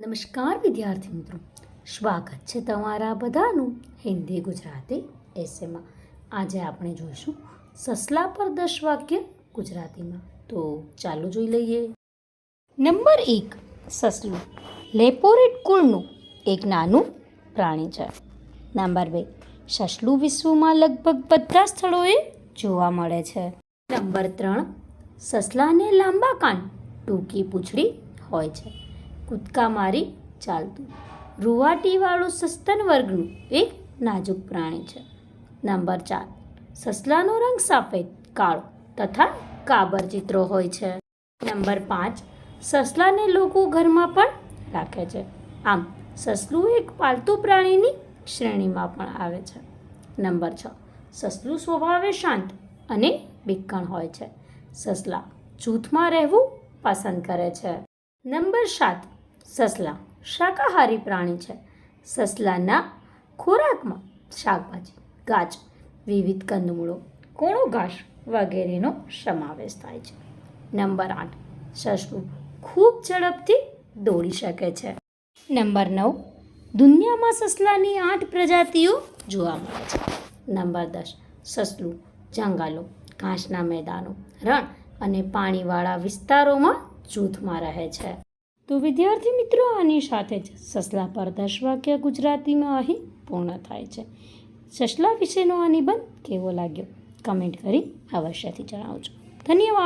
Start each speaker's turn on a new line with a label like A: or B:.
A: નમસ્કાર વિદ્યાર્થી મિત્રો. સ્વાગત છે તમારા બધાનું હિન્દી ગુજરાતી એસેમાં આજે આપણે જોઈશું સસલા પર દસ વાક્ય ગુજરાતીમાં. તો ચાલો જોઈ લઈએ. નંબર એક, સસલું. લેપોરેટ કુળનું એક નાનું પ્રાણી છે. નંબર બે, સસલું વિશ્વમાં લગભગ બધા સ્થળોએ જોવા મળે છે. નંબર ત્રણ, સસલાને લાંબા કાન ટૂંકી પૂંછડી હોય છે. કૂદકા મારી ચાલતું. રૂવાટીવાળું સસ્તન વર્ગનું એક નાજુક પ્રાણી છે. નંબર ચાર. સસલાનો રંગ સફેદ, કાળો તથા કાબર ચિત્રો હોય છે. નંબર પાંચ. સસલાને લોકો ઘરમાં પણ રાખે છે. આમ, સસલું એક પાલતુ પ્રાણીની શ્રેણીમાં પણ આવે છે. નંબર છ. સસલું સ્વભાવે શાંત અને બિક્કણ હોય છે. સસલા જૂથમાં રહેવું પસંદ કરે છે. નંબર સાત. સસલા શાકાહારી પ્રાણી છે. સસલાના ખોરાકમાં શાકભાજી, ગાજ, વિવિધ કંદમૂળો, કોણો ઘાસ વગેરેનો સમાવેશ થાય છે. નંબર આઠ, સસલું ખૂબ ઝડપથી દોડી શકે છે. નંબર નવ, દુનિયામાં સસલાની આઠ પ્રજાતિઓ જોવા મળે છે. નંબર દસ, સસલું જંગલો, ઘાસના મેદાનો, રણ અને પાણીવાળા વિસ્તારોમાં જૂથમાં રહે છે. તો વિદ્યાર્થી મિત્રો, આની સાથે જ સસલા પર દસ વાક્ય ગુજરાતીમાં અહીં પૂર્ણ થાય છે. સસલા વિશેનો આ નિબંધ કેવો લાગ્યો? કમેન્ટ કરી અવશ્યથી જણાવજો. ધન્યવાદ.